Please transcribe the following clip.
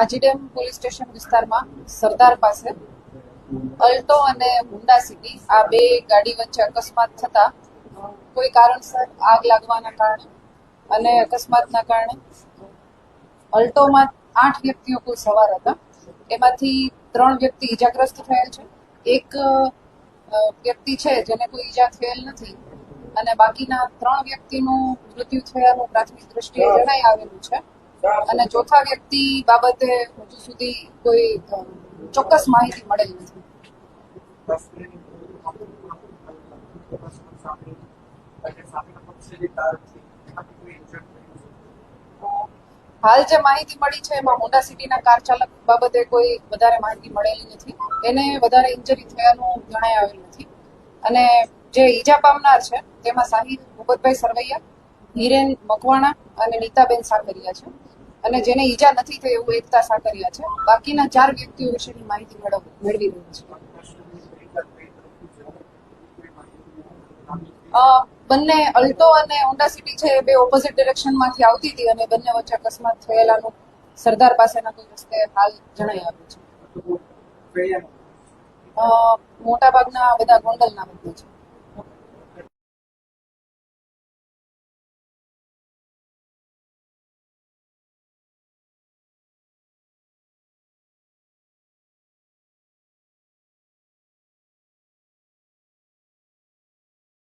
આજીડેમ police station વિસ્તારમાં સરદાર પાસે Alto અને હુન્ડા સિટી આ બે ગાડી વચ્ચે અકસ્માત થતા કોઈ કારણસર આગ લાગવાના કારણે અને અકસ્માતના કારણે અલ્ટોમાં આઠ વ્યક્તિઓ કુલ સવાર હતા. એમાંથી ત્રણ વ્યક્તિ ઈજાગ્રસ્ત થયેલ છે. એક વ્યક્તિ છે જેને કોઈ ઈજા થયેલ નથી અને બાકીના ત્રણ વ્યક્તિનું મૃત્યુ થયાનું પ્રાથમિક દ્રષ્ટિએ જણાઈ આવેલું છે. અને ચોથા વ્યક્તિ બાબતે હજુ સુધી કોઈ ચોક્કસ માહિતી મળેલ નથી. હાલ જે માહિતી મળી છે એમાં હોન્ડા સિટીના કાર ચાલક બાબતે કોઈ વધારે માહિતી મળેલી નથી. એને વધારે ઇન્જરી થયાનું જણાય આવેલ નથી. અને જે ઈજા પામનાર છે તેમાં સાહિદ ભૂપતભાઈ સરવૈયા, હિરેન મકવાણા અને નીતાબેન સાકરિયા છે. અને જેને ઈજા નથી થઈ એવું એકતા સાકરિયા છે. બાકીના ચાર વ્યક્તિઓ વિશેની માહિતી મેળવ રહી છે. બંને અલ્ટો અને હોન્ડા સિટી છે એ બે ઓપોઝિટ ડિરેક્શનમાંથી આવતી હતી અને બંને વચ્ચે અકસ્માત થયેલાનું સરદાર પાસેના કોઈ રસ્તે હાલ જણાઈ આવ્યું છે. મોટાભાગના બધા ગોંડલના બધા છે.